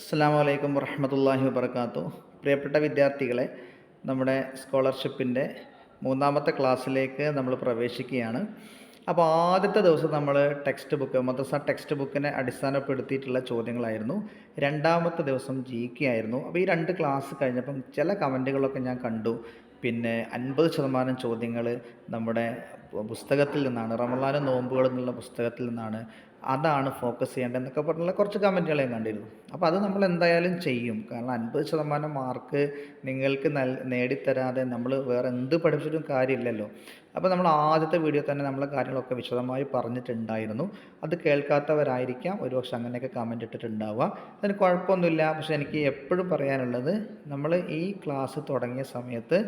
അസ്സാം വലൈക്കും വർഹമത്തല്ലാഹി വബർക്കാത്തു പ്രിയപ്പെട്ട വിദ്യാർത്ഥികളെ നമ്മുടെ സ്കോളർഷിപ്പിന്റെ മൂന്നാമത്തെ ക്ലാസ്സിലേക്ക് നമ്മൾ പ്രവേശിക്കുകയാണ്. അപ്പോൾ ആദ്യത്തെ ദിവസം നമ്മൾ ടെക്സ്റ്റ് ബുക്ക് മദ്രസ ടെക്സ്റ്റ് ബുക്കിനെ അടിസ്ഥാനപ്പെടുത്തിയിട്ടുള്ള ചോദ്യങ്ങളായിരുന്നു. രണ്ടാമത്തെ ദിവസം ജി കെ ആയിരുന്നു. അപ്പോൾ ഈ രണ്ട് ക്ലാസ് കഴിഞ്ഞപ്പം ചില കമന്റുകളൊക്കെ ഞാൻ കണ്ടു. പിന്നെ അൻപത് ശതമാനം ചോദ്യങ്ങൾ നമ്മുടെ പുസ്തകത്തിൽ നിന്നാണ് റമലാനും നോമ്പുകൾ എന്നുള്ള പുസ്തകത്തിൽ നിന്നാണ് അതാണ് ഫോക്കസ് ചെയ്യേണ്ടത് എന്നൊക്കെ പറഞ്ഞുള്ള കുറച്ച് കമന്റുകൾ കണ്ടിരുന്നു. അപ്പോൾ അത് നമ്മൾ എന്തായാലും ചെയ്യും. കാരണം അൻപത് ശതമാനം മാർക്ക് നിങ്ങൾക്ക് നൽ നേടിത്തരാതെ നമ്മൾ വേറെ എന്ത് പഠിപ്പിച്ചിട്ടും കാര്യമില്ലല്ലോ. അപ്പോൾ നമ്മൾ ആദ്യത്തെ വീഡിയോ തന്നെ നമ്മൾ കാര്യങ്ങളൊക്കെ വിശദമായി പറഞ്ഞിട്ടുണ്ടായിരുന്നു. അത് കേൾക്കാത്തവരായിരിക്കാം. ഒരുപക്ഷെ അങ്ങനെയൊക്കെ കമന്റ് ഇട്ടിട്ടുണ്ടാവുക. അതിന് കുഴപ്പമൊന്നുമില്ല. പക്ഷേ എനിക്ക് എപ്പോഴും പറയാനുള്ളത് നമ്മൾ ഈ ക്ലാസ് തുടങ്ങിയ സമയത്ത്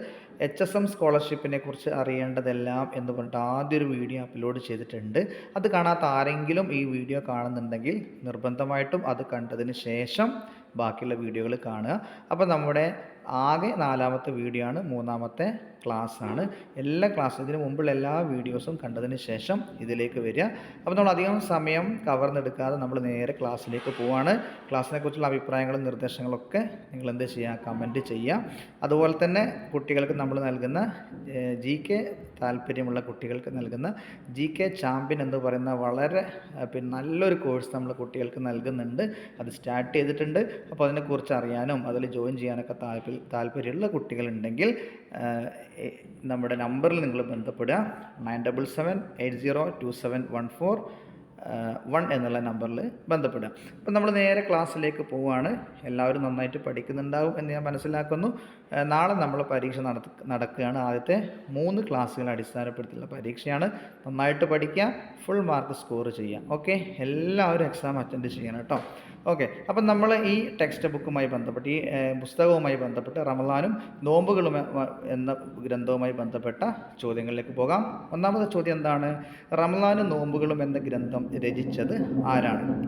എച്ച് എസ് എം സ്കോളർഷിപ്പിനെ കുറിച്ച് അറിയേണ്ടതെല്ലാം എന്ന് പറഞ്ഞിട്ട് ആദ്യം ഒരു വീഡിയോ അപ്ലോഡ് ചെയ്തിട്ടുണ്ട്. അത് കാണാത്ത ആരെങ്കിലും ഈ വീഡിയോ കാണുന്നുണ്ടെങ്കിൽ നിർബന്ധമായിട്ടും അത് കണ്ടതിന് ശേഷം ബാക്കിയുള്ള വീഡിയോകൾ കാണുക. അപ്പോൾ നമ്മുടെ ആകെ നാലാമത്തെ വീഡിയോ ആണ്. മൂന്നാമത്തെ ക്ലാസ് ആണ് എല്ലാ ക്ലാസ്സും ഇതിന് മുമ്പുള്ള എല്ലാ വീഡിയോസും കണ്ടതിന് ശേഷം ഇതിലേക്ക് വരിക. അപ്പോൾ നമ്മൾ അധികം സമയം കവർന്നെടുക്കാതെ നമ്മൾ നേരെ ക്ലാസ്സിലേക്ക് പോവാണ്. ക്ലാസ്സിനെ കുറിച്ചുള്ള അഭിപ്രായങ്ങളും നിർദ്ദേശങ്ങളൊക്കെ നിങ്ങൾ എന്ത് ചെയ്യുക കമന്റ് ചെയ്യുക അതുപോലെ തന്നെ കുട്ടികൾക്ക് നമ്മൾ നൽകുന്ന ജി കെ താല്പര്യമുള്ള കുട്ടികൾക്ക് നൽകുന്ന ജി കെ ചാമ്പ്യൻ എന്ന് പറയുന്ന വളരെ പിന്നെ നല്ലൊരു കോഴ്സ് നമ്മൾ കുട്ടികൾക്ക് നൽകുന്നുണ്ട്. അത് സ്റ്റാർട്ട് ചെയ്തിട്ടുണ്ട്. അപ്പോൾ അതിനെക്കുറിച്ച് അറിയാനും അതിൽ ജോയിൻ ചെയ്യാനൊക്കെ താല്പര്യം താല്പര്യമുള്ള കുട്ടികളുണ്ടെങ്കിൽ നമ്മുടെ നമ്പറിൽ നിങ്ങൾ ബന്ധപ്പെടുക. Nine double seven eight zero two seven one four one എന്നുള്ള നമ്പറിൽ ബന്ധപ്പെടുക. അപ്പം നമ്മൾ നേരെ ക്ലാസ്സിലേക്ക് പോവുകയാണ്. എല്ലാവരും നന്നായിട്ട് പഠിക്കുന്നുണ്ടാവും എന്ന് ഞാൻ മനസ്സിലാക്കുന്നു. നാളെ നമ്മൾ പരീക്ഷ നടത്ത നടക്കുകയാണ്. ആദ്യത്തെ മൂന്ന് ക്ലാസ്സുകൾ അടിസ്ഥാനപ്പെടുത്തിയുള്ള പരീക്ഷയാണ്. നന്നായിട്ട് പഠിക്കുക ഫുൾ മാർക്ക് സ്കോർ ചെയ്യുക. ഓക്കെ എല്ലാവരും എക്സാം അറ്റൻഡ് ചെയ്യണം കേട്ടോ. ഓക്കെ. അപ്പം നമ്മൾ ഈ ടെക്സ്റ്റ് ബുക്കുമായി ബന്ധപ്പെട്ട് ഈ പുസ്തകവുമായി ബന്ധപ്പെട്ട് റമലാനും നോമ്പുകളും എന്ന ഗ്രന്ഥവുമായി ബന്ധപ്പെട്ട ചോദ്യങ്ങളിലേക്ക് പോകാം. ഒന്നാമത്തെ ചോദ്യം എന്താണ്? റമലാനും നോമ്പുകളും എന്ന ഗ്രന്ഥം രചിച്ചത് ആരാണ്?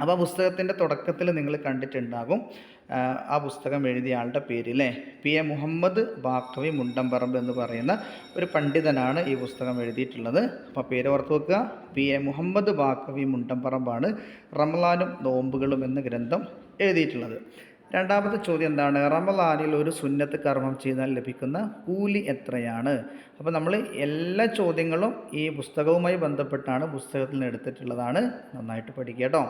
അപ്പോൾ പുസ്തകത്തിന്റെ തുടക്കത്തിൽ നിങ്ങൾ കണ്ടിട്ടുണ്ടാകും. ആ പുസ്തകം എഴുതിയ ആളുടെ പേര് അല്ലേ പി എ മുഹമ്മദ് ബാക്കവി മുണ്ടംപറമ്പ് എന്ന് പറയുന്ന ഒരു പണ്ഡിതനാണ് ഈ പുസ്തകം എഴുതിയിട്ടുള്ളത്. അപ്പോൾ പേര് ഓർത്ത് വെക്കുക. പി എ മുഹമ്മദ് ബാക്കവി മുണ്ടംപറമ്പാണ് റമലാനും നോമ്പുകളും എന്ന ഗ്രന്ഥം എഴുതിയിട്ടുള്ളത്. രണ്ടാമത്തെ ചോദ്യം എന്താണ്? റമലാനിൽ ഒരു സുന്നത്ത് കർമ്മം ചെയ്താൽ ലഭിക്കുന്ന കൂലി എത്രയാണ്? അപ്പോൾ നമ്മൾ എല്ലാ ചോദ്യങ്ങളും ഈ പുസ്തകവുമായി ബന്ധപ്പെട്ടാണ് പുസ്തകത്തിൽ നിന്ന് എടുത്തിട്ടുള്ളതാണ്. നന്നായിട്ട് പഠിക്കുക കേട്ടോ.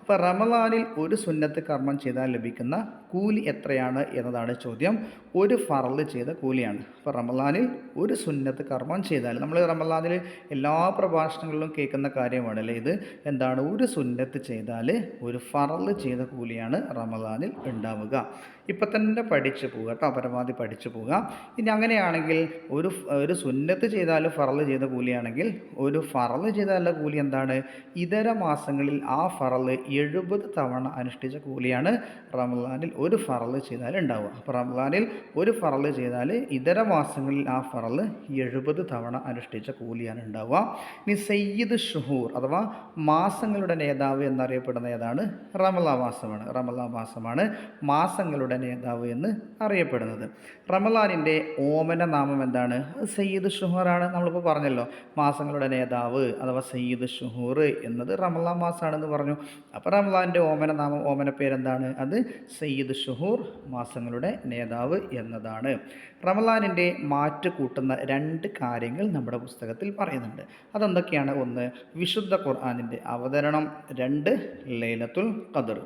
അപ്പോൾ റമലാനിൽ ഒരു സുന്നത്ത് കർമ്മം ചെയ്താൽ ലഭിക്കുന്ന കൂലി എത്രയാണ് എന്നതാണ് ചോദ്യം. ഒരു ഫറൽ ചെയ്ത കൂലിയാണ്. അപ്പോൾ റമലാനിൽ ഒരു സുന്നത്ത് കർമ്മം ചെയ്താൽ നമ്മൾ റമലാനിൽ എല്ലാ പ്രഭാഷണങ്ങളിലും കേൾക്കുന്ന കാര്യമാണ് അല്ലേ ഇത്? എന്താണ്? ഒരു സുന്നത്ത് ചെയ്താൽ ഒരു ഫറൽ ചെയ്ത കൂലിയാണ് റമലാനിൽ ഉണ്ടാവുക. ഇപ്പം തന്നെ പഠിച്ചു പോവുക കേട്ടോ പരമാവധി പഠിച്ചു പോവുക. ഇനി അങ്ങനെയാണെങ്കിൽ ഒരു ഒരു സുന്നത്ത് ചെയ്താൽ ഫറൽ ചെയ്ത കൂലിയാണെങ്കിൽ ഒരു ഫറൽ ചെയ്താലുള്ള കൂലി എന്താണ്? ഇതര മാസങ്ങളിൽ ആ ഫറൽ എഴുപത് തവണ അനുഷ്ഠിച്ച കൂലിയാണ് റംലാനിൽ ഒരു ഫറൽ ചെയ്താൽ ഉണ്ടാവുക. അപ്പോൾ റംലാനിൽ ഒരു ഫറൽ ചെയ്താൽ ഇതര മാസങ്ങളിൽ ആ ഫറൽ എഴുപത് തവണ അനുഷ്ഠിച്ച കൂലിയാണ് ഉണ്ടാവുക. ഇനി സയ്യിദ് ഷുഹൂർ അഥവാ മാസങ്ങളുടെ നേതാവ് എന്നറിയപ്പെടുന്ന ഏതാണ്? റമലാ മാസമാണ്. റമലാ മാസമാണ്. മാസങ്ങളുടെ നേതാവ് എന്ന് അറിയപ്പെടുന്നത്. റമലാനിന്റെ ഓമന നാമം എന്താണ്? സയ്യിദ് ഷുഹൂറാണ്. നമ്മളിപ്പോൾ പറഞ്ഞല്ലോ മാസങ്ങളുടെ നേതാവ് അഥവാ സയ്യിദ് ഷുഹൂർ എന്നത് റമലാൻ മാസമാണെന്ന് പറഞ്ഞു. അപ്പോൾ റമലാന്റെ ഓമന നാമം ഓമന പേരെന്താണ്? അത് സയ്യിദ് ഷുഹൂർ മാസങ്ങളുടെ നേതാവ് എന്നതാണ്. റമലാനിന്റെ മാറ്റ് കൂട്ടുന്ന രണ്ട് കാര്യങ്ങൾ നമ്മുടെ പുസ്തകത്തിൽ പറയുന്നുണ്ട്. അതെന്തൊക്കെയാണ്? ഒന്ന് വിശുദ്ധ ഖുർആാനിന്റെ അവതരണം. രണ്ട് ലൈലത്തുൽ ഖദർ.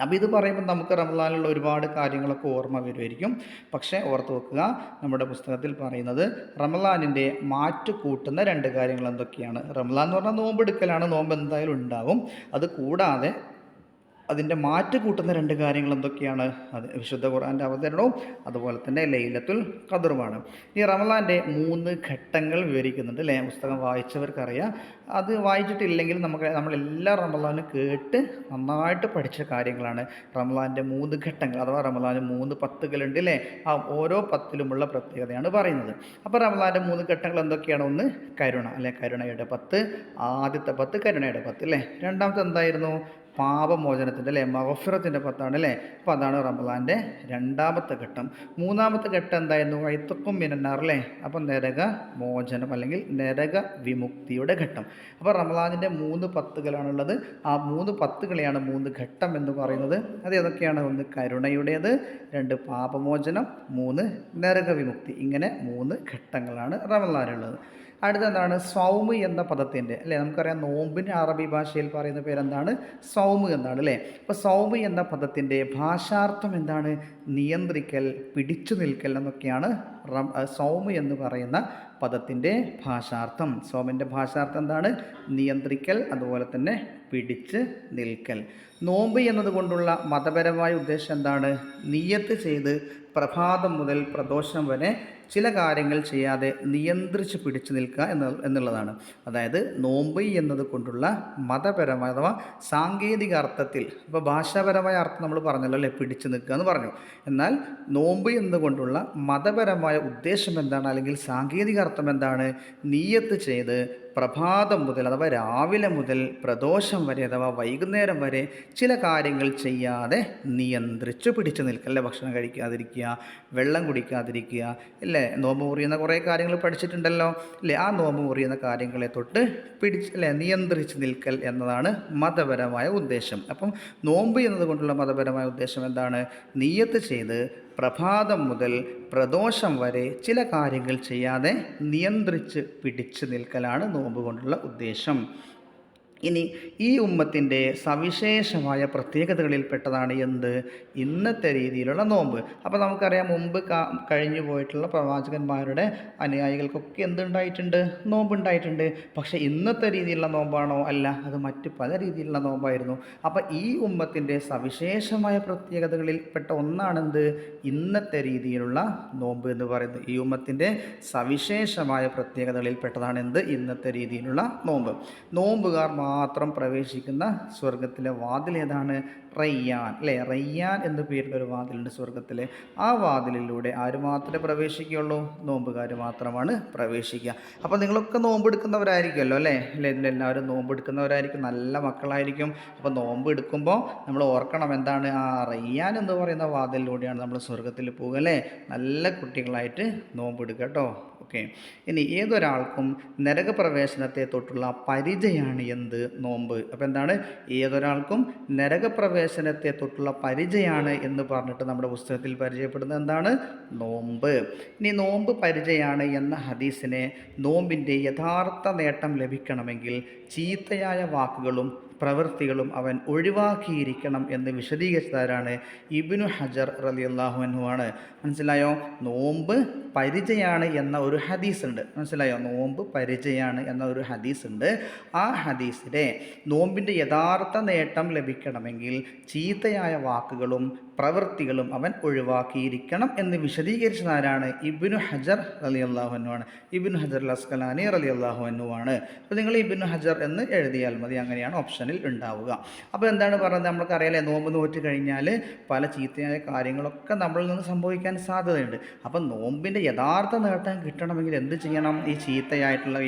അപ്പോൾ ഇത് പറയുമ്പോൾ നമുക്ക് റമദാനിലുള്ള ഒരുപാട് കാര്യങ്ങളൊക്കെ ഓർമ്മ വരുമായിരിക്കും. പക്ഷേ ഓർത്ത് വെക്കുക നമ്മുടെ പുസ്തകത്തിൽ പറയുന്നത് റമദാനിന്റെ മാറ്റ് കൂട്ടുന്ന രണ്ട് കാര്യങ്ങൾ എന്തൊക്കെയാണ്? റമദാൻ എന്ന് പറഞ്ഞാൽ നോമ്പെടുക്കലാണ് നോമ്പ് എന്തായാലും ഉണ്ടാവും. അത് കൂടാതെ അതിന്റെ മാറ്റ് കൂട്ടുന്ന രണ്ട് കാര്യങ്ങൾ എന്തൊക്കെയാണ്? അത് വിശുദ്ധ ഖുർആന്റെ അവതരണവും അതുപോലെ തന്നെ ലൈലത്തുൽ ഖദറുമാണ്. ഈ റമലാന്റെ മൂന്ന് ഘട്ടങ്ങൾ വിവരിക്കുന്നുണ്ട് അല്ലേ? പുസ്തകം വായിച്ചവർക്കറിയാം. അത് വായിച്ചിട്ടില്ലെങ്കിൽ നമുക്ക് നമ്മളെല്ലാ റമലാനും കേട്ട് നന്നായിട്ട് പഠിച്ച കാര്യങ്ങളാണ്. റമലാന്റെ മൂന്ന് ഘട്ടങ്ങൾ അഥവാ റമലാന്റെ മൂന്ന് പത്തുകളുണ്ട് അല്ലേ? ആ ഓരോ പത്തിലുമുള്ള പ്രത്യേകതയാണ് പറയുന്നത്. അപ്പോൾ റമലാന്റെ മൂന്ന് ഘട്ടങ്ങൾ എന്തൊക്കെയാണ്? ഒന്ന് കരുണ അല്ലെ? കരുണയുടെ പത്ത് ആദ്യത്തെ പത്ത് കരുണയുടെ പത്ത് അല്ലേ? രണ്ടാമത്തെ എന്തായിരുന്നു? പാപമോചനത്തിന്റെ അല്ലേ? മഹഫിറത്തിന്റെ പത്താണ് അല്ലേ അപ്പോൾ അതാണ് റമദാന്റെ രണ്ടാമത്തെ ഘട്ടം. മൂന്നാമത്തെ ഘട്ടം എന്തായിരുന്നു? വൈത്തക്കും മിനന്നാർ അല്ലേ? അപ്പോൾ നരക മോചനം അല്ലെങ്കിൽ നരക വിമുക്തിയുടെ ഘട്ടം. അപ്പോൾ റമദാനിന്റെ മൂന്ന് പത്തുകളാണുള്ളത്. ആ മൂന്ന് പത്തുകളെയാണ് മൂന്ന് ഘട്ടം എന്ന് പറയുന്നത്. അത് ഏതൊക്കെയാണ്? ഒന്ന് കരുണയുടേത് രണ്ട് പാപമോചനം മൂന്ന് നരക വിമുക്തി. ഇങ്ങനെ മൂന്ന് ഘട്ടങ്ങളാണ് റമദാനുള്ളത് അടുത്തെന്താണ്? സൗമ് എന്ന പദത്തിന്റെ അല്ലേ? നമുക്കറിയാം നോമ്പിന് അറബി ഭാഷയിൽ പറയുന്ന പേരെന്താണ്? സൗമ് എന്നാണ് അല്ലേ? അപ്പോൾ സൗമ് എന്ന പദത്തിന്റെ ഭാഷാർത്ഥം എന്താണ്? നിയന്ത്രിക്കൽ പിടിച്ചു നിൽക്കൽ എന്നൊക്കെയാണ് സൗമ് എന്ന് പറയുന്ന പദത്തിന്റെ ഭാഷാർത്ഥം. സോമിന്റെ ഭാഷാർത്ഥം എന്താണ്? നിയന്ത്രിക്കൽ അതുപോലെ തന്നെ പിടിച്ച് നിൽക്കൽ. നോമ്പ് എന്നതുകൊണ്ടുള്ള മതപരമായ ഉദ്ദേശം എന്താണ്? നിയത്ത് ചെയ്ത് പ്രഭാതം മുതൽ പ്രദോഷം വരെ ചില കാര്യങ്ങൾ ചെയ്യാതെ നിയന്ത്രിച്ച് പിടിച്ചു നിൽക്കുക എന്ന എന്നുള്ളതാണ്. അതായത് നോമ്പ് എന്നത് കൊണ്ടുള്ള മതപരമായ അഥവാ സാങ്കേതിക അർത്ഥത്തിൽ ഇപ്പോൾ ഭാഷാപരമായ അർത്ഥം നമ്മൾ പറഞ്ഞല്ലോ അല്ലേ? പിടിച്ചു നിൽക്കുക എന്ന് പറഞ്ഞു. എന്നാൽ നോമ്പ് എന്നുകൊണ്ടുള്ള മതപരമായ ഉദ്ദേശം എന്താണ്? അല്ലെങ്കിൽ സാങ്കേതിക അർത്ഥം എന്താണ്? നീയത്ത് ചെയ്ത് പ്രഭാതം മുതൽ അഥവാ രാവിലെ മുതൽ പ്രദോഷം വരെ അഥവാ വൈകുന്നേരം വരെ ചില കാര്യങ്ങൾ ചെയ്യാതെ നിയന്ത്രിച്ചു പിടിച്ചു നിൽക്കുക അല്ലെ ഭക്ഷണം കഴിക്കാതിരിക്കുക വെള്ളം കുടിക്കാതിരിക്കുക അല്ലേ? നോമ്പ് മുറിയുന്ന കുറേ കാര്യങ്ങൾ പഠിച്ചിട്ടുണ്ടല്ലോ അല്ലേ? ആ നോമ്പ് മുറിയുന്ന കാര്യങ്ങളെ തൊട്ട് പിടിച്ച് അല്ലേ? നിയന്ത്രിച്ച് നിൽക്കൽ എന്നതാണ് മതപരമായ ഉദ്ദേശം. അപ്പം നോമ്പ് എന്നതുകൊണ്ടുള്ള മതപരമായ ഉദ്ദേശം എന്താണ്? നീയത്ത് ചെയ്ത് പ്രഭാതം മുതൽ പ്രദോഷം വരെ ചില കാര്യങ്ങൾ ചെയ്യാതെ നിയന്ത്രിച്ച് പിടിച്ചു നിൽക്കലാണ് നോമ്പ് കൊണ്ടുള്ള ഉദ്ദേശം. ഇനി ഈ ഉമ്മത്തിന്റെ സവിശേഷമായ പ്രത്യേകതകളിൽ പെട്ടതാണ് എന്ത്? ഇന്നത്തെ രീതിയിലുള്ള നോമ്പ്. അപ്പോൾ നമുക്കറിയാം മുമ്പ് കഴിഞ്ഞു പോയിട്ടുള്ള പ്രവാചകന്മാരുടെ അനുയായികൾക്കൊക്കെ എന്തുണ്ടായിട്ടുണ്ട്? നോമ്പുണ്ടായിട്ടുണ്ട്. പക്ഷേ ഇന്നത്തെ രീതിയിലുള്ള നോമ്പാണോ? അല്ല അത് മറ്റ് പല രീതിയിലുള്ള നോമ്പായിരുന്നു. അപ്പോൾ ഈ ഉമ്മത്തിന്റെ സവിശേഷമായ പ്രത്യേകതകളിൽ പ്രത്യേകതകളിൽപ്പെട്ട ഒന്നാണെന്ത്? ഇന്നത്തെ രീതിയിലുള്ള നോമ്പ് എന്ന് പറയുന്നത്. ഈ ഉമ്മത്തിന്റെ സവിശേഷമായ പ്രത്യേകതകളിൽപ്പെട്ടതാണ് എന്ത്? ഇന്നത്തെ രീതിയിലുള്ള നോമ്പ്. നോമ്പുകാർ മാത്രം പ്രവേശിക്കുന്ന സ്വർഗത്തിലെ വാതിൽ ഏതാണ്? റയ്യാൻ അല്ലേ? റയ്യാൻ എന്ന പേരിലൊരു വാതിലുണ്ട് സ്വർഗത്തിലെ ആ വാതിലിലൂടെ ആര് മാത്രമേ പ്രവേശിക്കുകയുള്ളൂ? നോമ്പുകാർ മാത്രമാണ് പ്രവേശിക്കുക. അപ്പോൾ നിങ്ങളൊക്കെ നോമ്പ് എടുക്കുന്നവരായിരിക്കുമല്ലോ അല്ലേ? അല്ലേ? ഇതിലെല്ലാവരും നോമ്പ് എടുക്കുന്നവരായിരിക്കും നല്ല മക്കളായിരിക്കും. അപ്പോൾ നോമ്പ് എടുക്കുമ്പോൾ നമ്മൾ ഓർക്കണം എന്താണ്? ആ റയ്യാൻ എന്ന് പറയുന്ന വാതിലിലൂടെയാണ് നമ്മൾ സ്വർഗത്തിൽ പോകുക അല്ലേ? നല്ല കുട്ടികളായിട്ട് നോമ്പ് എടുക്കുക കേട്ടോ. ഓക്കെ. ഇനി ഏതൊരാൾക്കും നരകപ്രവേശനത്തെ തൊട്ടുള്ള പരിചയമാണ് എന്ത്? നോമ്പ്. അപ്പോൾ എന്താണ്? ഏതൊരാൾക്കും നരകപ്രവേശനത്തെ തൊട്ടുള്ള പരിചയമാണ് എന്ന് പറഞ്ഞിട്ട് നമ്മുടെ പുസ്തകത്തിൽ പരിചയപ്പെടുന്നത്. എന്താണ്? നോമ്പ്. ഇനി നോമ്പ് പരിചയമാണ് എന്ന ഹദീസിനെ നോമ്പിന്റെ യഥാർത്ഥ നേട്ടം ലഭിക്കണമെങ്കിൽ ചീത്തയായ വാക്കുകളും പ്രവൃത്തികളും അവൻ ഒഴിവാക്കിയിരിക്കണം എന്ന് വിശദീകരിച്ചതാരാണ് ഇബിനു ഹജർ റലി ആണ് മനസ്സിലായോ? നോമ്പ് പരിചയാണ് എന്ന ഒരു ഹദീസ് ഉണ്ട് മനസ്സിലായോ? നോമ്പ് പരിചയാണ് എന്ന ഒരു ഹദീസ് ഉണ്ട് ആ ഹദീസിലെ നോമ്പിന്റെ യഥാർത്ഥ നേട്ടം ലഭിക്കണമെങ്കിൽ ചീത്തയായ വാക്കുകളും പ്രവൃത്തികളും അവൻ ഒഴിവാക്കിയിരിക്കണം എന്ന് വിശദീകരിച്ചതാരാണ്? ഇബിനു ഹജർ അലി ആണ് ഇബിനു ഹജർ അസ്കലാനി അലി ആണ് അപ്പോൾ നിങ്ങൾ ഇബിനു ഹജർ എന്ന് എഴുതിയാൽ മതി. അങ്ങനെയാണ് ഓപ്ഷനിൽ ഉണ്ടാവുക. അപ്പോൾ എന്താണ് പറയുന്നത് നമ്മൾക്കറിയാലേ നോമ്പ് നോറ്റ് കഴിഞ്ഞാൽ പല ചീത്തയായ കാര്യങ്ങളൊക്കെ നമ്മളിൽ നിന്ന് സംഭവിക്കാൻ സാധ്യതയുണ്ട്. അപ്പം നോമ്പിന്റെ യഥാർത്ഥ നേട്ടം കിട്ടണമെങ്കിൽ എന്ത് ചെയ്യണം? ഈ ചീത്തയായിട്ടുള്ള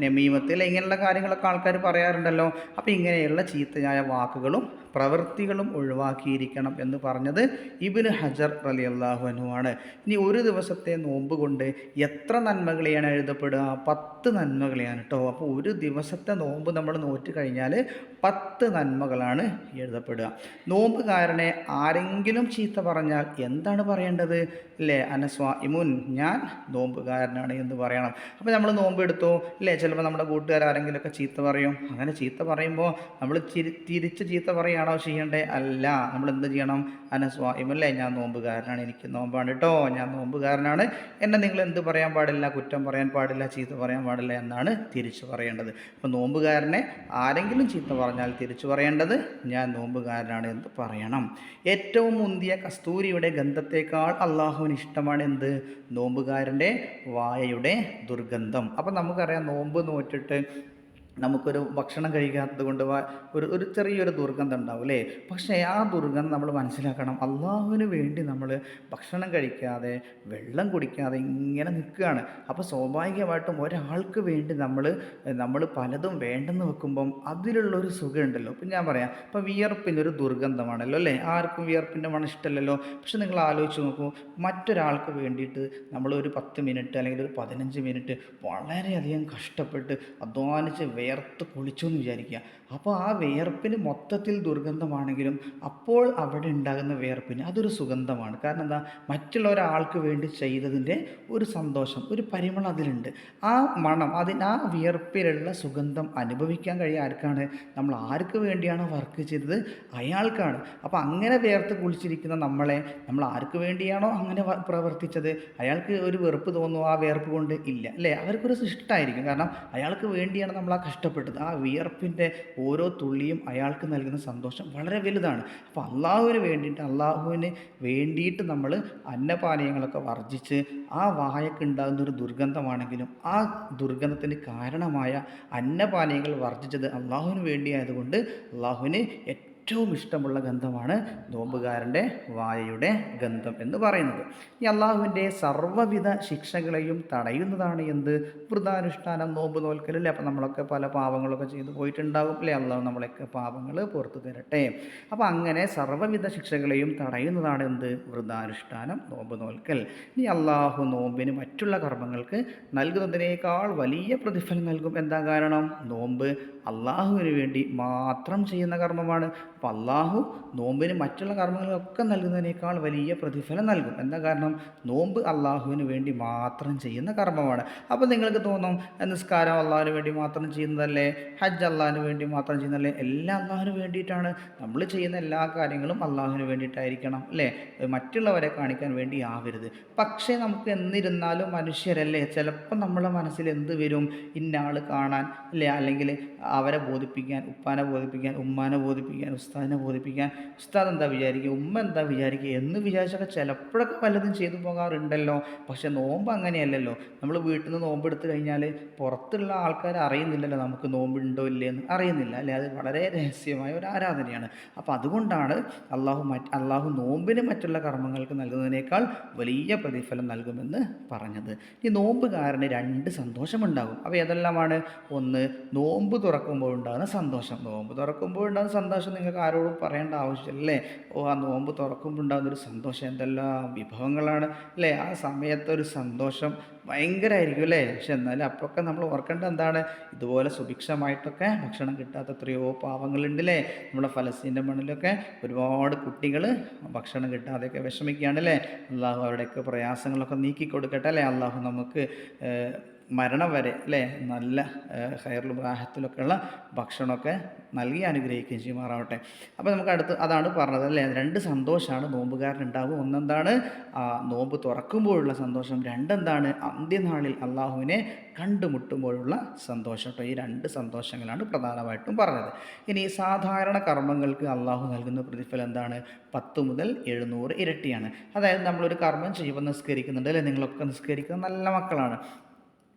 നെമീമത്ത് അല്ലെ ഇങ്ങനെയുള്ള കാര്യങ്ങളൊക്കെ ആൾക്കാർ പറയാറുണ്ടല്ലോ. അപ്പോൾ ഇങ്ങനെയുള്ള ചീത്തയായ വാക്കുകളും പ്രവൃത്തികളും ഒഴിവാക്കിയിരിക്കണം എന്ന് പറഞ്ഞത് ഇബിന് ഹജർ അലി അള്ളാഹു ആണ് ഇനി ഒരു ദിവസത്തെ നോമ്പ് കൊണ്ട് എത്ര നന്മകളെയാണ് എഴുതപ്പെടുക? പത്ത് നന്മകളെയാണ് കേട്ടോ അപ്പോൾ ഒരു ദിവസത്തെ നോമ്പ് നമ്മൾ നോറ്റ് കഴിഞ്ഞാൽ പത്ത് നന്മകളാണ് എഴുതപ്പെടുക. നോമ്പ് കാരനെ ആരെങ്കിലും ചീത്ത പറഞ്ഞാൽ എന്താണ് പറയേണ്ടത്? അല്ലേ അനസ്വാ ഇമുൻ ഞാൻ നോമ്പുകാരനാണ് എന്ന് പറയണം. അപ്പോൾ നമ്മൾ നോമ്പ് എടുത്തു. അല്ലേ ചിലപ്പോൾ നമ്മുടെ കൂട്ടുകാർ ആരെങ്കിലുമൊക്കെ ചീത്ത പറയും. അങ്ങനെ ചീത്ത പറയുമ്പോൾ നമ്മൾ തിരിച്ച് ചീത്ത പറയുകയാണോ ചെയ്യേണ്ടത് അല്ല. നമ്മൾ എന്ത് ചെയ്യണം? അനസ്വാ ഇമല്ലേ ഞാൻ നോമ്പുകാരനാണ് എനിക്ക് നോമ്പാണ്. കേട്ടോ ഞാൻ നോമ്പുകാരനാണ്. എന്നെ നിങ്ങൾ എന്ത് പറയാൻ പാടില്ല കുറ്റം പറയാൻ പാടില്ല ചീത്ത പറയാൻ പാടില്ല എന്നാണ് തിരിച്ചു പറയേണ്ടത്. അപ്പോൾ നോമ്പുകാരനെ ആരെങ്കിലും ചീത്ത പറഞ്ഞാൽ തിരിച്ചു പറയേണ്ടത് ഞാൻ നോമ്പുകാരനാണ് എന്ന് പറയണം. ഏറ്റവും മുന്തിയ കസ്തൂരിയുടെ ഗന്ധത്തേക്കാൾ അള്ളാഹുവിന് ഇഷ്ടമാണ് എന്ത്? നോമ്പുകാരന്റെ വായയുടെ ദുർഗന്ധം. അപ്പം നമുക്കറിയാം നോമ്പ് നോറ്റിട്ട് നമുക്കൊരു ഭക്ഷണം കഴിക്കാത്തത് കൊണ്ട് ഒരു ഒരു ചെറിയൊരു ദുർഗന്ധം ഉണ്ടാവും അല്ലേ? പക്ഷേ ആ ദുർഗന്ധം നമ്മൾ മനസ്സിലാക്കണം. അള്ളാഹുവിന് വേണ്ടി നമ്മൾ ഭക്ഷണം കഴിക്കാതെ വെള്ളം കുടിക്കാതെ ഇങ്ങനെ നിൽക്കുകയാണ്. അപ്പോൾ സ്വാഭാവികമായിട്ടും ഒരാൾക്ക് വേണ്ടി നമ്മൾ നമ്മൾ പലതും വേണ്ടെന്ന് വെക്കുമ്പം അതിലുള്ളൊരു സുഖമുണ്ടല്ലോ. ഇപ്പം ഞാൻ പറയാം ഇപ്പം വിയർപ്പിനൊരു ദുർഗന്ധമാണല്ലോ അല്ലേ? ആർക്കും വിയർപ്പിന്റെ മണം ഇഷ്ടമല്ലല്ലോ. പക്ഷെ നിങ്ങൾ ആലോചിച്ച് നോക്കൂ മറ്റൊരാൾക്ക് വേണ്ടിയിട്ട് നമ്മൾ ഒരു പത്ത് മിനിറ്റ് അല്ലെങ്കിൽ ഒരു പതിനഞ്ച് മിനിറ്റ് വളരെയധികം കഷ്ടപ്പെട്ട് അധ്വാനിച്ച് വിയർത്ത് കുളിച്ചു എന്ന് വിചാരിക്കുക. അപ്പോൾ ആ വിയർപ്പിന് മൊത്തത്തിൽ ദുർഗന്ധമാണെങ്കിലും അപ്പോൾ അവിടെ ഉണ്ടാകുന്ന വിയർപ്പിന് അതൊരു സുഗന്ധമാണ്. കാരണം എന്താ? മറ്റുള്ള ഒരാൾക്ക് വേണ്ടി ചെയ്തതിന്റെ ഒരു സന്തോഷം ഒരു പരിമളം അതിലുണ്ട്. ആ മണം അതിന് ആ വിയർപ്പിലുള്ള സുഗന്ധം അനുഭവിക്കാൻ കഴിയുക ആർക്കാണ്? നമ്മൾ ആർക്ക് വേണ്ടിയാണ് വർക്ക് ചെയ്തത്? അയാൾക്കാണ്. അപ്പോൾ അങ്ങനെ വിയർത്ത് കുളിച്ചിരിക്കുന്ന നമ്മളെ നമ്മൾ ആർക്ക് വേണ്ടിയാണോ അങ്ങനെ പ്രവർത്തിച്ചത്? അയാൾക്ക് ഒരു വെറുപ്പ് തോന്നുന്നു ആ വിയർപ്പ് കൊണ്ട് ഇല്ല. അല്ലേ? അവർക്കൊരു ഇഷ്ടമായിരിക്കും കാരണം അയാൾക്ക് വേണ്ടിയാണ് നമ്മൾ ആ കഷ്ടപ്പെട്ടത്. ആ വിയർപ്പിന്റെ ഓരോ തുള്ളിയും അയാൾക്ക് നൽകുന്ന സന്തോഷം വളരെ വലുതാണ്. അപ്പോൾ അള്ളാഹുവിന് വേണ്ടിയിട്ട് അള്ളാഹുവിന് വേണ്ടിയിട്ട് നമ്മൾ അന്നപാനീയങ്ങളൊക്കെ വർജിച്ച് ആ വായക്ക് ഉണ്ടാകുന്ന ഒരു ദുർഗന്ധമാണെങ്കിലും ആ ദുർഗന്ധത്തിന് കാരണമായ അന്നപാനീയങ്ങൾ വർജിച്ചത് അള്ളാഹുവിന് വേണ്ടിയായതുകൊണ്ട് അള്ളാഹുവിന് ഏറ്റവും ഇഷ്ടമുള്ള ഗന്ധമാണ് നോമ്പുകാരന്റെ വായയുടെ ഗന്ധം എന്ന് പറയുന്നത്. ഈ അള്ളാഹുവിന്റെ സർവവിധ ശിക്ഷകളെയും തടയുന്നതാണ് എന്ത്? വൃതാനുഷ്ഠാനം നോമ്പ് നോൽക്കലല്ലേ അപ്പം നമ്മളൊക്കെ പല പാപങ്ങളൊക്കെ ചെയ്തു പോയിട്ടുണ്ടാകും അല്ലേ? അള്ളാഹു നമ്മളൊക്കെ പാപങ്ങൾ പുറത്തു തരട്ടെ. അപ്പം അങ്ങനെ സർവവിധ ശിക്ഷകളെയും തടയുന്നതാണ് എന്ത്? വൃതാനുഷ്ഠാനം നോമ്പ് നോൽക്കൽ. ഇനി അള്ളാഹു നോമ്പിന് മറ്റുള്ള കർമ്മങ്ങൾക്ക് നൽകുന്നതിനേക്കാൾ വലിയ പ്രതിഫലം നൽകും. എന്താ കാരണം? നോമ്പ് അള്ളാഹുവിന് വേണ്ടി മാത്രം ചെയ്യുന്ന കർമ്മമാണ്. അപ്പോൾ അള്ളാഹു നോമ്പിന് മറ്റുള്ള കർമ്മങ്ങളൊക്കെ നൽകുന്നതിനേക്കാൾ വലിയ പ്രതിഫലം നൽകും. എന്താ കാരണം? നോമ്പ് അള്ളാഹുവിന് വേണ്ടി മാത്രം ചെയ്യുന്ന കർമ്മമാണ്. അപ്പോൾ നിങ്ങൾക്ക് തോന്നും നിസ്കാരം അള്ളാഹുവിന് വേണ്ടി മാത്രം ചെയ്യുന്നതല്ലേ? ഹജ്ജ് അള്ളാഹുവിന് വേണ്ടി മാത്രം ചെയ്യുന്നതല്ലേ? എല്ലാം അള്ളാഹുവിന് വേണ്ടിയിട്ടാണ്. നമ്മൾ ചെയ്യുന്ന എല്ലാ കാര്യങ്ങളും അള്ളാഹുവിന് വേണ്ടിയിട്ടായിരിക്കണം അല്ലേ? മറ്റുള്ളവരെ കാണിക്കാൻ വേണ്ടി ആവരുത് പക്ഷേ നമുക്ക് എന്നിരുന്നാലും മനുഷ്യരല്ലേ? ചിലപ്പോൾ നമ്മുടെ മനസ്സിൽ എന്ത് വരും? ഇന്ന ആൾ കാണാൻ അല്ലേ? അല്ലെങ്കിൽ അവരെ ബോധിപ്പിക്കാൻ ഉപ്പാനെ ബോധിപ്പിക്കാൻ ഉമ്മാനെ ബോധിപ്പിക്കാൻ ഉസ്താദിനെ ബോധിപ്പിക്കാൻ. ഉസ്താദ് എന്താ വിചാരിക്കുക? ഉമ്മ എന്താ വിചാരിക്കുക? എന്ന് വിചാരിച്ചൊക്കെ ചിലപ്പോഴൊക്കെ പലതും ചെയ്തു പോകാറുണ്ടല്ലോ. പക്ഷേ നോമ്പ് അങ്ങനെയല്ലല്ലോ. നമ്മൾ വീട്ടിൽ നിന്ന് നോമ്പ് എടുത്തു കഴിഞ്ഞാൽ പുറത്തുള്ള ആൾക്കാർ അറിയുന്നില്ലല്ലോ നമുക്ക് നോമ്പുണ്ടോ ഇല്ലേ എന്ന് അറിയുന്നില്ല അല്ലേ? അത് വളരെ രഹസ്യമായ ഒരു ആരാധനയാണ്. അപ്പോൾ അതുകൊണ്ടാണ് അള്ളാഹു മറ്റ് അള്ളാഹു നോമ്പിന് മറ്റുള്ള കർമ്മങ്ങൾക്ക് നൽകുന്നതിനേക്കാൾ വലിയ പ്രതിഫലം നൽകുമെന്ന് പറഞ്ഞത്. ഈ നോമ്പ് കാരണം രണ്ട് സന്തോഷമുണ്ടാകും. അപ്പോൾ ഏതെല്ലാമാണ്? ഒന്ന് നോമ്പ് തുറക്കുമ്പോൾ ഉണ്ടാകുന്ന സന്തോഷം. നോമ്പ് തുറക്കുമ്പോൾ ഉണ്ടാകുന്ന സന്തോഷം നിങ്ങൾക്ക് ആരോടും പറയേണ്ട ആവശ്യമില്ലേ ഓ ആ നോമ്പ് തുറക്കുമ്പോൾ ഉണ്ടാകുന്ന ഒരു സന്തോഷം എന്തെല്ലാം വിഭവങ്ങളാണ് അല്ലേ? ആ സമയത്തൊരു സന്തോഷം ഭയങ്കരമായിരിക്കും അല്ലേ? പക്ഷെ എന്നാലും അപ്പോഴൊക്കെ നമ്മൾ ഓർക്കേണ്ടത് എന്താണ്? ഇതുപോലെ സുഭിക്ഷമായിട്ടൊക്കെ ഭക്ഷണം കിട്ടാത്ത എത്രയോ പാവങ്ങളുണ്ടല്ലേ? നമ്മുടെ ഫലസ്തീന്റെ മണ്ണിലൊക്കെ ഒരുപാട് കുട്ടികൾ ഭക്ഷണം കിട്ടാതെയൊക്കെ വിഷമിക്കുകയാണ് അല്ലേ? അള്ളാഹു അവരുടെയൊക്കെ പ്രയാസങ്ങളൊക്കെ നീക്കി കൊടുക്കട്ടെ അല്ലേ? അള്ളാഹു നമുക്ക് മരണം വരെ അല്ലേ? നല്ല ഹയറിലും റാഹത്തിലൊക്കെയുള്ള ഭക്ഷണമൊക്കെ നൽകി അനുഗ്രഹിക്കുകയും ചെയ്യുമാറാവട്ടെ. അപ്പോൾ നമുക്ക് അടുത്ത് അതാണ് പറഞ്ഞത് അല്ലേ? രണ്ട് സന്തോഷമാണ് നോമ്പുകാരനുണ്ടാവും ഒന്നെന്താണ്? ആ നോമ്പ് തുറക്കുമ്പോഴുള്ള സന്തോഷം. രണ്ടെന്താണ്? അന്ത്യനാളിൽ അള്ളാഹുവിനെ കണ്ടുമുട്ടുമ്പോഴുള്ള സന്തോഷം. കേട്ടോ ഈ രണ്ട് സന്തോഷങ്ങളാണ് പ്രധാനമായിട്ടും പറഞ്ഞത്. ഇനി സാധാരണ കർമ്മങ്ങൾക്ക് അള്ളാഹു നൽകുന്ന പ്രതിഫലം എന്താണ്? പത്ത് മുതൽ എഴുന്നൂറ് ഇരട്ടിയാണ്. അതായത് നമ്മളൊരു കർമ്മം ചെയ്യുമ്പോൾ നിസ്കരിക്കുന്നുണ്ട് അല്ലേ? നിങ്ങളൊക്കെ നിസ്കരിക്കുന്ന നല്ല മക്കളാണ്.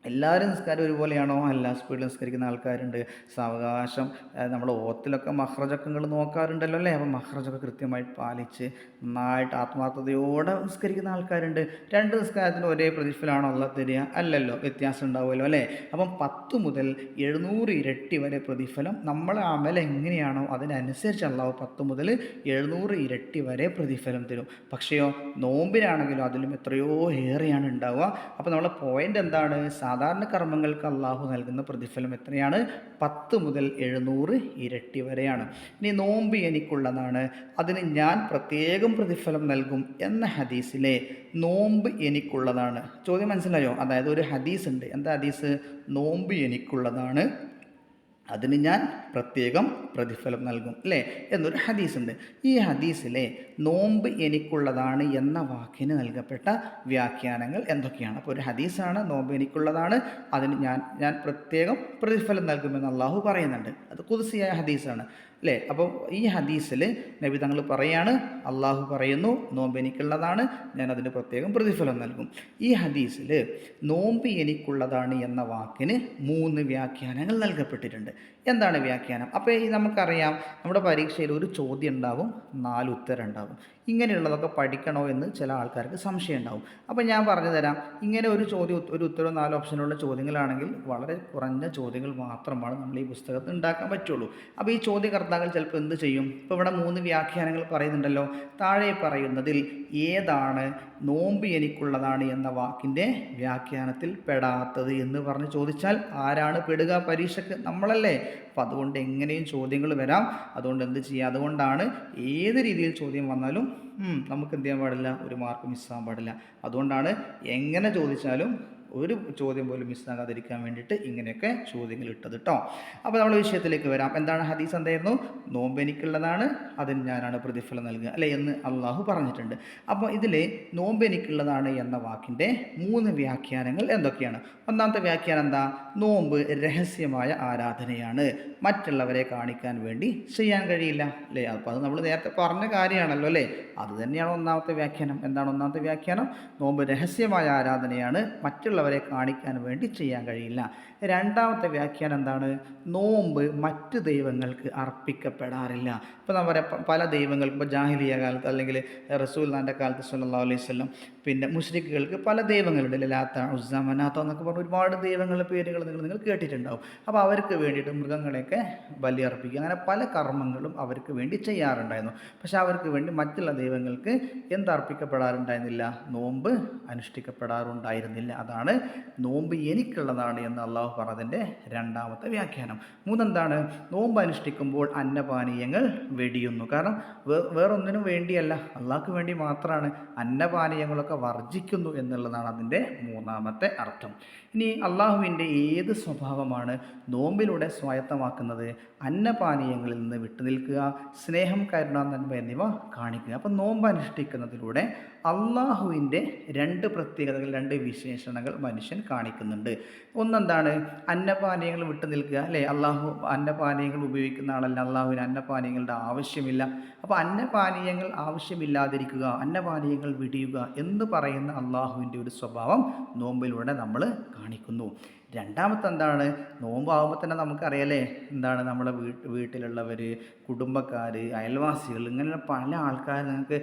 എല്ലാവരും നിസ്കാരം ഒരുപോലെയാണോ? അല്ല സ്പീഡിൽ നിസ്കരിക്കുന്ന ആൾക്കാരുണ്ട്. സാവകാശം നമ്മൾ ഓത്തിലൊക്കെ മഹ്രജക്കങ്ങൾ നോക്കാറുണ്ടല്ലോ അല്ലേ? അപ്പം മഹ്റജൊക്കെ കൃത്യമായി പാലിച്ച് നന്നായിട്ട് ആത്മാർത്ഥതയോടെ നിസ്കരിക്കുന്ന ആൾക്കാരുണ്ട്. രണ്ട് നിസ്കാരത്തിന് ഒരേ പ്രതിഫലമാണോ ഉള്ളത് തരിക? അല്ലല്ലോ വ്യത്യാസം ഉണ്ടാവുമല്ലോ അല്ലേ? അപ്പം പത്ത് മുതൽ എഴുന്നൂറ് ഇരട്ടി വരെ പ്രതിഫലം നമ്മളെ അമല എങ്ങനെയാണോ അതിനനുസരിച്ച് പത്ത് മുതൽ എഴുന്നൂറ് ഇരട്ടി വരെ പ്രതിഫലം തരും. പക്ഷേയോ നോമ്പിനാണെങ്കിലും അതിലും എത്രയോ ഏറെയാണ് ഉണ്ടാവുക. അപ്പോൾ നമ്മളെ പോയിന്റ് എന്താണ്? സാധാരണ കർമ്മങ്ങൾക്ക് അള്ളാഹു നൽകുന്ന പ്രതിഫലം എത്രയാണ്? പത്ത് മുതൽ എഴുന്നൂറ് ഇരട്ടി വരെയാണ്. ഇനി നോമ്പ് എനിക്കുള്ളതാണ്. അതിന് ഞാൻ പ്രത്യേകം പ്രതിഫലം നൽകും എന്ന ഹദീസിലെ നോമ്പ് എനിക്കുള്ളതാണ്. ചോദ്യം മനസ്സിലായോ? അതായത് ഒരു ഹദീസ് ഉണ്ട് എന്താ ഹദീസ്? നോമ്പ് എനിക്കുള്ളതാണ്. അതിന് ഞാൻ പ്രത്യേകം പ്രതിഫലം നൽകും അല്ലേ? എന്നൊരു ഹദീസുണ്ട്. ഈ ഹദീസിലെ നോമ്പ് എനിക്കുള്ളതാണ് എന്ന വാക്കിന് നൽകപ്പെട്ട വ്യാഖ്യാനങ്ങൾ എന്തൊക്കെയാണ്? അപ്പോൾ ഒരു ഹദീസാണ് നോമ്പ് എനിക്കുള്ളതാണ് അതിന് ഞാൻ ഞാൻ പ്രത്യേകം പ്രതിഫലം നൽകുമെന്ന് അള്ളാഹു പറയുന്നുണ്ട്. അത് കുതിസിയായ ഹദീസാണ്. അല്ലേ? അപ്പോൾ ഈ ഹദീസിൽ നബി തങ്ങൾ പറയാണ് അള്ളാഹു പറയുന്നു നോമ്പ് എനിക്കുള്ളതാണ് ഞാൻ അതിന് പ്രത്യേകം പ്രതിഫലം നൽകും. ഈ ഹദീസിൽ നോമ്പ് എനിക്കുള്ളതാണ് എന്ന വാക്കിന് മൂന്ന് വ്യാഖ്യാനങ്ങൾ നൽകപ്പെട്ടിട്ടുണ്ട്. എന്താണ് വ്യാഖ്യാനം? അപ്പോൾ ഈ നമുക്കറിയാം നമ്മുടെ പരീക്ഷയിൽ ഒരു ചോദ്യം ഉണ്ടാവും നാല് ഉത്തരം ഉണ്ടാവും. ഇങ്ങനെയുള്ളതൊക്കെ പഠിക്കണോ എന്ന് ചില ആൾക്കാർക്ക് സംശയം ഉണ്ടാവും. അപ്പോൾ ഞാൻ പറഞ്ഞു തരാം ഇങ്ങനെ ഒരു ചോദ്യം ഒരു ഉത്തരവും നാല് ഓപ്ഷനുള്ള ചോദ്യങ്ങളാണെങ്കിൽ വളരെ കുറഞ്ഞ ചോദ്യങ്ങൾ മാത്രമാണ് നമ്മൾ ഈ പുസ്തകത്തിൽ ഉണ്ടാക്കാൻ പറ്റുള്ളൂ. അപ്പോൾ ഈ ചോദ്യകർത്താക്കൾ ചിലപ്പോൾ എന്ത് ചെയ്യും? ഇപ്പോൾ ഇവിടെ മൂന്ന് വ്യാഖ്യാനങ്ങൾ പറയുന്നുണ്ടല്ലോ. താഴെ പറയുന്നതിൽ ഏതാണ് നോമ്പ് എനിക്കുള്ളതാണ് എന്ന വാക്കിന്റെ വ്യാഖ്യാനത്തിൽ പെടാത്തത് എന്ന് പറഞ്ഞ് ചോദിച്ചാൽ ആരാണ് പെടുക? പരീക്ഷയ്ക്ക് നമ്മളല്ലേ. അപ്പോൾ അതുകൊണ്ട് എങ്ങനെയും ചോദ്യങ്ങൾ വരാം. അതുകൊണ്ട് എന്ത് ചെയ്യുക അതുകൊണ്ടാണ് ഏത് രീതിയിൽ ചോദ്യം വന്നാലും നമുക്ക് എന്ത് ചെയ്യാൻ പാടില്ല? ഒരു മാർക്ക് മിസ്സാകാൻ പാടില്ല. അതുകൊണ്ടാണ് എങ്ങനെ ചോദിച്ചാലും ഒരു ചോദ്യം പോലും മിസ്സാകാതിരിക്കാൻ വേണ്ടിയിട്ട് ഇങ്ങനെയൊക്കെ ചോദ്യങ്ങൾ ഇട്ടത് കേട്ടോ അപ്പോൾ നമ്മൾ വിഷയത്തിലേക്ക് വരാം. എന്താണ് ഹദീസ് എന്തായിരുന്നു? നോമ്പ് എനിക്കുള്ളതാണ് അതിന് ഞാനാണ് പ്രതിഫലം നൽകുക അല്ലേ എന്ന് അള്ളാഹു പറഞ്ഞിട്ടുണ്ട്. അപ്പോൾ ഇതിൽ നോമ്പ് എനിക്കുള്ളതാണ് എന്ന വാക്കിന്റെ മൂന്ന് വ്യാഖ്യാനങ്ങൾ എന്തൊക്കെയാണ്? ഒന്നാമത്തെ വ്യാഖ്യാനം എന്താ? നോമ്പ് രഹസ്യമായ ആരാധനയാണ്. മറ്റുള്ളവരെ കാണിക്കാൻ വേണ്ടി ചെയ്യാൻ കഴിയില്ല അല്ലേ? അപ്പോൾ അത് നമ്മൾ നേരത്തെ പറഞ്ഞ കാര്യമാണല്ലോ അല്ലേ? അത് തന്നെയാണ് ഒന്നാമത്തെ വ്യാഖ്യാനം. എന്താണ് ഒന്നാമത്തെ വ്യാഖ്യാനം? നോമ്പ് രഹസ്യമായ ആരാധനയാണ് മറ്റുള്ളവരെ കാണിക്കാൻ വേണ്ടി ചെയ്യാൻ കഴിയില്ല. രണ്ടാമത്തെ വ്യാഖ്യാനം എന്താണ്? നോമ്പ് മറ്റ് ദൈവങ്ങൾക്ക് അർപ്പിക്കപ്പെടാറില്ല. ഇപ്പോൾ നമ്മൾ പല ദൈവങ്ങൾക്ക് ഇപ്പോൾ ജാഹിലിയ കാലത്ത് അല്ലെങ്കിൽ റസൂൽനാന്റെ കാലത്ത് സുല്ലാ അലൈഹി വസല്ലം പിന്നെ മുസ്ലിക്കുകൾക്ക് പല ദൈവങ്ങളുണ്ട് ലാത്ത ഉസ്സാം മനാത്ത എന്നൊക്കെ പറഞ്ഞ ഒരുപാട് ദൈവങ്ങളുടെ പേരുകൾ നിങ്ങൾ നിങ്ങൾ കേട്ടിട്ടുണ്ടാവും. അപ്പോൾ അവർക്ക് വേണ്ടിയിട്ട് മൃഗങ്ങളെയൊക്കെ ബലിയർപ്പിക്കുക അങ്ങനെ പല കർമ്മങ്ങളും അവർക്ക് വേണ്ടി ചെയ്യാറുണ്ടായിരുന്നു. പക്ഷെ അവർക്ക് വേണ്ടി മറ്റുള്ള ദൈവങ്ങൾക്ക് എന്തർപ്പിക്കപ്പെടാറുണ്ടായിരുന്നില്ല നോമ്പ് അനുഷ്ഠിക്കപ്പെടാറുണ്ടായിരുന്നില്ല. അതാണ് നോമ്പ് എനിക്കുള്ളതാണ് എന്ന് അള്ളാഹു പറഞ്ഞതിന്റെ രണ്ടാമത്തെ വ്യാഖ്യാനം. മൂന്നെന്താണ്? നോമ്പ് അനുഷ്ഠിക്കുമ്പോൾ അന്നപാനീയങ്ങൾ വെടിയുന്നു. കാരണം വേ വേറൊന്നിനും വേണ്ടിയല്ല. അള്ളാഹ്ക്ക് വേണ്ടി മാത്രമാണ് അന്നപാനീയങ്ങളൊക്കെ വർജിക്കുന്നു എന്നുള്ളതാണ് അതിന്റെ മൂന്നാമത്തെ അർത്ഥം. ഇനി അള്ളാഹുവിന്റെ ഏത് സ്വഭാവമാണ് നോമ്പിലൂടെ സ്വായത്തമാക്കുന്നത്? അന്നപാനീയങ്ങളിൽ നിന്ന് വിട്ടുനിൽക്കുക സ്നേഹം കരുണ നന്മ എന്നിവ കാണിക്കുക. അപ്പം നോമ്പ് അനുഷ്ഠിക്കുന്നതിലൂടെ അള്ളാഹുവിന്റെ രണ്ട് പ്രത്യേകതകൾ രണ്ട് വിശേഷണങ്ങൾ മനുഷ്യൻ കാണിക്കുന്നുണ്ട്. ഒന്നെന്താണ്? അന്നപാനീയങ്ങൾ വിട്ടു നിൽക്കുക അല്ലേ? അള്ളാഹു അന്നപാനീയങ്ങൾ ഉപയോഗിക്കുന്ന ആളല്ല. അള്ളാഹുവിന് അന്നപാനീയങ്ങളുടെ ആവശ്യമില്ല. അപ്പോൾ അന്നപാനീയങ്ങൾ ആവശ്യമില്ലാതിരിക്കുക അന്നപാനീയങ്ങൾ വിടിയുക എന്ന് പറയുന്ന അള്ളാഹുവിന്റെ ഒരു സ്വഭാവം നോമ്പിലൂടെ നമ്മൾ കാണിക്കുന്നു. രണ്ടാമത്തെ എന്താണ് നോമ്പാകുമ്പോൾ തന്നെ നമുക്കറിയാലേ എന്താണ് നമ്മുടെ വീട്ട് വീട്ടിലുള്ളവർ കുടുംബക്കാർ അയൽവാസികൾ ഇങ്ങനെയുള്ള പല ആൾക്കാർ നിങ്ങൾക്ക്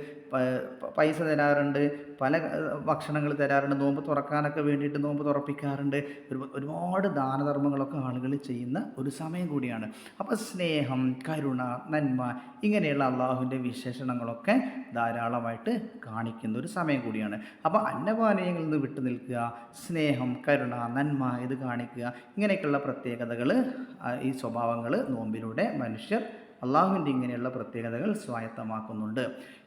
പൈസ തരാറുണ്ട് പല ഭക്ഷണങ്ങൾ തരാറുണ്ട് നോമ്പ് തുറക്കാനൊക്കെ വേണ്ടിയിട്ട് നോമ്പ് തുറപ്പിക്കാറുണ്ട്. ഒരു ഒരുപാട് ദാനധർമ്മങ്ങളൊക്കെ ആളുകൾ ചെയ്യുന്ന ഒരു സമയം കൂടിയാണ്. അപ്പോൾ സ്നേഹം കരുണ നന്മ ഇങ്ങനെയുള്ള അള്ളാഹുവിന്റെ വിശേഷണങ്ങളൊക്കെ ധാരാളമായിട്ട് കാണിക്കുന്ന ഒരു സമയം കൂടിയാണ്. അപ്പോൾ അന്നപാനീയങ്ങളിൽ നിന്ന് വിട്ടു നിൽക്കുക സ്നേഹം കരുണ നന്മ ഇത് കാണിക്കുക. ഇങ്ങനെയൊക്കെയുള്ള പ്രത്യേകതകൾ ഈ സ്വഭാവങ്ങൾ നോമ്പിലൂടെ മനുഷ്യർ അള്ളാഹുവിന്റെ ഇങ്ങനെയുള്ള പ്രത്യേകതകൾ സ്വായത്തമാക്കുന്നുണ്ട്.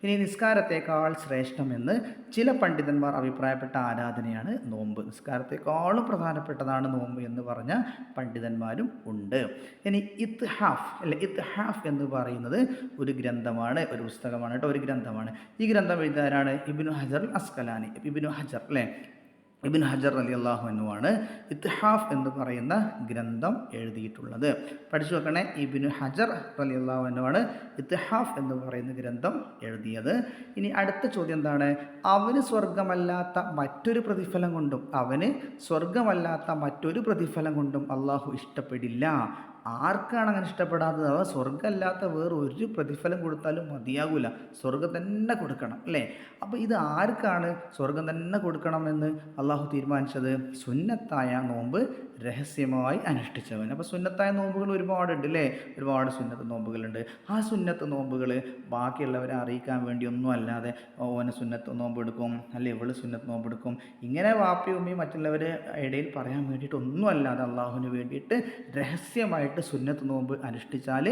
ഇനി നിസ്കാരത്തേക്കാൾ ശ്രേഷ്ഠമെന്ന് ചില പണ്ഡിതന്മാർ അഭിപ്രായപ്പെട്ട ആരാധനയാണ് നോമ്പ്. നിസ്കാരത്തെക്കാളും പ്രധാനപ്പെട്ടതാണ് നോമ്പ് എന്ന് പറഞ്ഞ പണ്ഡിതന്മാരും ഉണ്ട്. ഇനി ഇത് ഹാഫ് അല്ലെ ഇത് ഹാഫ് എന്ന് പറയുന്നത് ഒരു ഗ്രന്ഥമാണ് ഒരു പുസ്തകമാണ് കേട്ടോ ഒരു ഗ്രന്ഥമാണ്. ഈ ഗ്രന്ഥം എഴുതാനാണ് ഇബിനു ഹജർ അസ്കലാനി. ഇബിനു ഹജർ അല്ലേ? ഇബിൻ ഹജർ അലി അള്ളാഹു എന്നുമാണ് ഇത്ഹാഫ് എന്ന് പറയുന്ന ഗ്രന്ഥം എഴുതിയിട്ടുള്ളത്. പഠിച്ചു വെക്കണേ ഇബിൻ ഹജർ അലി അള്ളാഹു എന്നുമാണ് ഇത്ഹാഫ് എന്ന് പറയുന്ന ഗ്രന്ഥം എഴുതിയത്. ഇനി അടുത്ത ചോദ്യം എന്താണ്? അവന് സ്വർഗമല്ലാത്ത മറ്റൊരു പ്രതിഫലം കൊണ്ടും അവന് സ്വർഗമല്ലാത്ത മറ്റൊരു പ്രതിഫലം കൊണ്ടും അള്ളാഹു ഇഷ്ടപ്പെടില്ല. ആർക്കാണ് അങ്ങനെ ഇഷ്ടപ്പെടാത്തത്? അവ സ്വർഗമല്ലാത്ത വേറെ ഒരു പ്രതിഫലം കൊടുത്താലും മതിയാകില്ല സ്വർഗം തന്നെ കൊടുക്കണം അല്ലേ? അപ്പോൾ ഇത് ആർക്കാണ് സ്വർഗം തന്നെ കൊടുക്കണമെന്ന് അള്ളാഹു തീരുമാനിച്ചത്? സുന്നത്തായ നോമ്പ് രഹസ്യമായി അനുഷ്ഠിച്ചവൻ. അപ്പോൾ സുന്നത്തായ നോമ്പുകൾ ഒരുപാടുണ്ട് അല്ലേ ഒരുപാട് സുന്നത്ത് നോമ്പുകളുണ്ട്. ആ സുന്നത്ത് നോമ്പുകൾ ബാക്കിയുള്ളവരെ അറിയിക്കാൻ വേണ്ടി ഒന്നും അല്ലാതെ ഓന് സുന്നത്ത് നോമ്പെടുക്കും അല്ലെ ഇവൾ സുന്നത്ത് നോമ്പെടുക്കും. ഇങ്ങനെ വാപ്പി ഉമ്മയും മറ്റുള്ളവരെ ഇടയിൽ പറയാൻ വേണ്ടിയിട്ട് ഒന്നും അല്ലാതെ അള്ളാഹുവിന് വേണ്ടിയിട്ട് രഹസ്യമായിട്ട് സുന്നത്ത് നോമ്പ് അനുഷ്ഠിച്ചാൽ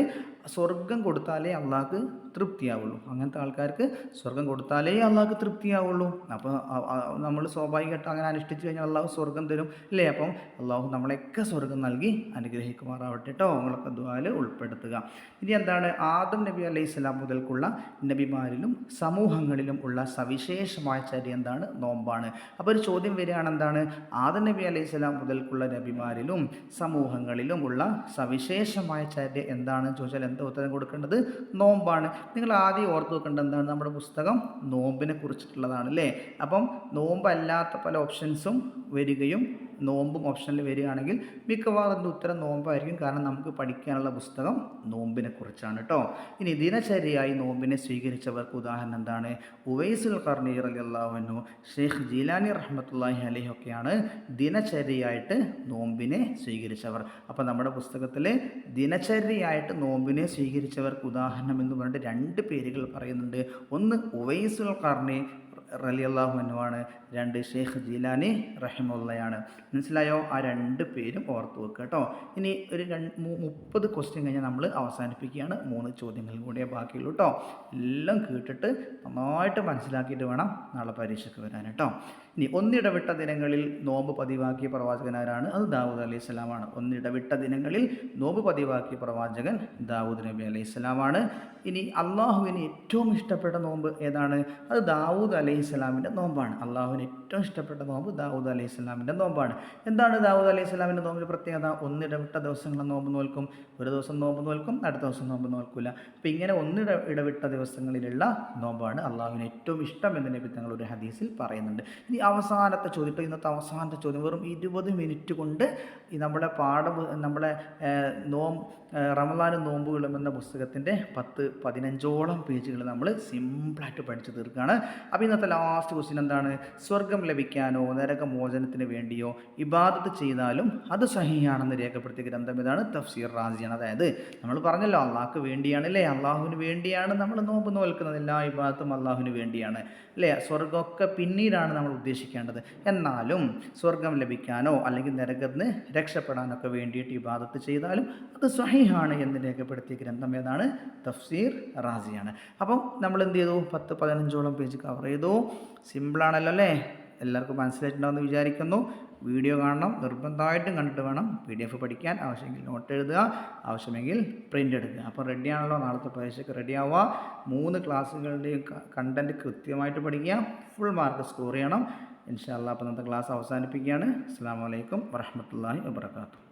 സ്വർഗം കൊടുത്താലേ അള്ളാഹ്ക്ക് തൃപ്തിയാവുള്ളൂ. അങ്ങനത്തെ ആൾക്കാർക്ക് സ്വർഗം കൊടുത്താലേ അള്ളാഹ്ക്ക് തൃപ്തിയാവുള്ളൂ. അപ്പോൾ നമ്മൾ സ്വാഭാവികമായിട്ട് അങ്ങനെ അനുഷ്ഠിച്ചു കഴിഞ്ഞാൽ അള്ളാഹു സ്വർഗം തരും. അല്ലേ? അപ്പം അള്ളാഹു നമ്മളെയൊക്കെ സ്വർഗം നൽകി അനുഗ്രഹിക്കുമാറാവട്ടെ കേട്ടോ നിങ്ങളൊക്കെ ദ്വാൽ ഉൾപ്പെടുത്തുക. ഇനി എന്താണ്? ആദം നബി അലൈഹി സ്വലാം മുതൽക്കുള്ള നബിമാരിലും സമൂഹങ്ങളിലും ഉള്ള സവിശേഷമായ ചരി എന്താണ്? നോമ്പാണ്. അപ്പോൾ ഒരു ചോദ്യം വരികയാണ് എന്താണ്? ആദം നബി അലൈഹി സ്വലാം മുതൽക്കുള്ള നബിമാരിലും സമൂഹങ്ങളിലും ഉള്ള സവിശേഷമായ ചര്യ എന്താണെന്ന് ചോദിച്ചാൽ ഉത്തരം കൊടുക്കേണ്ടത് നോമ്പാണ്. നിങ്ങൾ ആദ്യം ഓർത്ത് വെക്കേണ്ടത് എന്താണ്? നമ്മുടെ പുസ്തകം നോമ്പിനെ കുറിച്ചിട്ടുള്ളതാണ് അല്ലേ? അപ്പം നോമ്പല്ലാത്ത പല ഓപ്ഷൻസും വരികയും നോമ്പും ഓപ്ഷനിൽ വരികയാണെങ്കിൽ മിക്കവാറും അതിന്റെ ഉത്തരം നോമ്പായിരിക്കും. കാരണം നമുക്ക് പഠിക്കാനുള്ള പുസ്തകം നോമ്പിനെ കുറിച്ചാണ് കേട്ടോ ഇനി ദിനചര്യയായി നോമ്പിനെ സ്വീകരിച്ചവർക്ക് ഉദാഹരണം എന്താണ്? ഉവൈസുൽ കർണീർ അലി അള്ളാഹുനു ഷെയ്ഖ് ജീലാനി റഹ്മത്തുല്ലാഹി അലഹി ഒക്കെയാണ് ദിനചര്യയായിട്ട് നോമ്പിനെ സ്വീകരിച്ചവർ. അപ്പോൾ നമ്മുടെ പുസ്തകത്തിൽ ദിനചര്യയായിട്ട് നോമ്പിനെ സ്വീകരിച്ചവർക്ക് ഉദാഹരണം എന്ന് പറഞ്ഞിട്ട് രണ്ട് പേരുകൾ പറയുന്നുണ്ട്. ഒന്ന് ഉവൈസുൽ കർണി റലിയല്ലാഹു അനുവാണ് രണ്ട് ഷെയ്ഖ് ജീലാനി റഹിമുള്ളയാണ്. മനസ്സിലായോ? ആ രണ്ട് പേരും ഓർത്ത് വെക്കുക കേട്ടോ. ഇനി ഒരു മുപ്പത് ക്വസ്റ്റ്യൻ കഴിഞ്ഞാൽ നമ്മൾ അവസാനിപ്പിക്കുകയാണ്. മൂന്ന് ചോദ്യങ്ങൾ കൂടിയേ ബാക്കിയുള്ളൂ കേട്ടോ എല്ലാം കേട്ടിട്ട് നന്നായിട്ട് മനസ്സിലാക്കിയിട്ട് വേണം നാളെ പരീക്ഷയ്ക്ക് വരാൻ കേട്ടോ ഇനി ഒന്നിടവിട്ട ദിനങ്ങളിൽ നോമ്പ് പതിവാക്കിയ പ്രവാചകനാരാണ് അത് ദാവൂദ് അലൈഹി സ്വലാമാണ്. ഒന്നിടവിട്ട ദിനങ്ങളിൽ നോമ്പ് പതിവാക്കിയ പ്രവാചകൻ ദാവൂദ് നബി അലൈഹി സ്വലാമാണ്. ഇനി അള്ളാഹുവിന് ഏറ്റവും ഇഷ്ടപ്പെട്ട നോമ്പ് ഏതാണ്? അത് ദാവൂദ് അലൈഹി സ്വലാമിന്റെ നോമ്പാണ്. അള്ളാഹുവിന് ഏറ്റവും ഇഷ്ടപ്പെട്ട നോമ്പ് ദാവൂദ് അലൈഹി സ്വലാമിന്റെ നോമ്പാണ്. എന്താണ് ദാവൂദ് അലൈഹി സ്വലാമിന്റെ നോമ്പിന്റെ പ്രത്യേകത? ഒന്നിടവിട്ട ദിവസങ്ങൾ നോമ്പ് നോൽക്കും. ഒരു ദിവസം നോമ്പ് നോൽക്കും അടുത്ത ദിവസം നോമ്പ് നോൽക്കില്ല അപ്പോൾ ഇങ്ങനെ ഒന്നിട ഇടവിട്ട ദിവസങ്ങളിലുള്ള നോമ്പാണ് അള്ളാഹുവിന് ഏറ്റവും ഇഷ്ടം എന്ന് നബി തങ്ങൾ ഒരു ഹദീസിൽ പറയുന്നുണ്ട്. ഇനി അവസാനത്തെ ചോദ്യം ഇപ്പോൾ ഇന്നത്തെ അവസാനത്തെ ചോദ്യം വെറും ഇരുപത് മിനിറ്റ് കൊണ്ട് ഈ നമ്മുടെ പാഠം നമ്മുടെ നോം റമദാനും നോമ്പുകളും എന്ന പുസ്തകത്തിന്റെ പത്ത് പതിനഞ്ചോളം പേജുകൾ നമ്മൾ സിമ്പിളായിട്ട് പഠിച്ചു തീർക്കുകയാണ്. അപ്പോൾ ഇന്നത്തെ ലാസ്റ്റ് ക്വസ്റ്റ്യൻ എന്താണ്? സ്വർഗം ലഭിക്കാനോ നരകമോചനത്തിന് വേണ്ടിയോ ഇബാദത്ത് ചെയ്താലും അത് സഹിയാണെന്ന് രേഖപ്പെടുത്തിയ ഗ്രന്ഥം ഇതാണ് തഫ്സീർ റാസിയാണ്. അതായത് നമ്മൾ പറഞ്ഞല്ലോ അള്ളാഹ്ക്ക് വേണ്ടിയാണ് അല്ലേ അള്ളാഹുവിന് വേണ്ടിയാണ് നമ്മൾ നോമ്പ് നോൽക്കുന്നത്. എല്ലാ ഇബാദത്തും അള്ളാഹുവിന് വേണ്ടിയാണ്. അല്ലേ? സ്വർഗമൊക്കെ പിന്നീടാണ് നമ്മൾ ഉദ്ദേശിക്കേണ്ടത്. എന്നാലും സ്വർഗം ലഭിക്കാനോ അല്ലെങ്കിൽ നരകത്തിന് രക്ഷപ്പെടാനൊക്കെ വേണ്ടിയിട്ട് ഇബാദത്ത് ചെയ്താലും അത് സ്വഹീഹാണ് എന്ന് രേഖപ്പെടുത്തിയ ഗ്രന്ഥം ഏതാണ്? തഫ്സീർ റാസിയാണ്. അപ്പം നമ്മൾ എന്ത് ചെയ്തു? പത്ത് പതിനഞ്ചോളം പേജ് കവർ ചെയ്തു. സിമ്പിളാണല്ലോ അല്ലേ? എല്ലാവർക്കും മനസ്സിലായിട്ടുണ്ടാവുമെന്ന് വിചാരിക്കുന്നു. വീഡിയോ കാണണം നിർബന്ധമായിട്ടും കണ്ടിട്ട് വേണം പി ഡി എഫ് പഠിക്കാൻ. ആവശ്യമെങ്കിൽ നോട്ട് എഴുതുക ആവശ്യമെങ്കിൽ പ്രിന്റ് എടുക്കുക. അപ്പോൾ റെഡിയാണല്ലോ നാളത്തെ പരീക്ഷയ്ക്ക് റെഡി ആവുക. മൂന്ന് ക്ലാസ്സുകളുടെയും കണ്ടന്റ് കൃത്യമായിട്ട് പഠിക്കുക. ഫുൾ മാർക്ക് സ്കോർ ചെയ്യണം. ഇൻഷാല്ല അപ്പോൾ ഇന്നത്തെ ക്ലാസ് അവസാനിപ്പിക്കുകയാണ്. അസ്സാം വലൈക്കും വറഹമത്തല്ലാഹി വാബർക്കാത്തു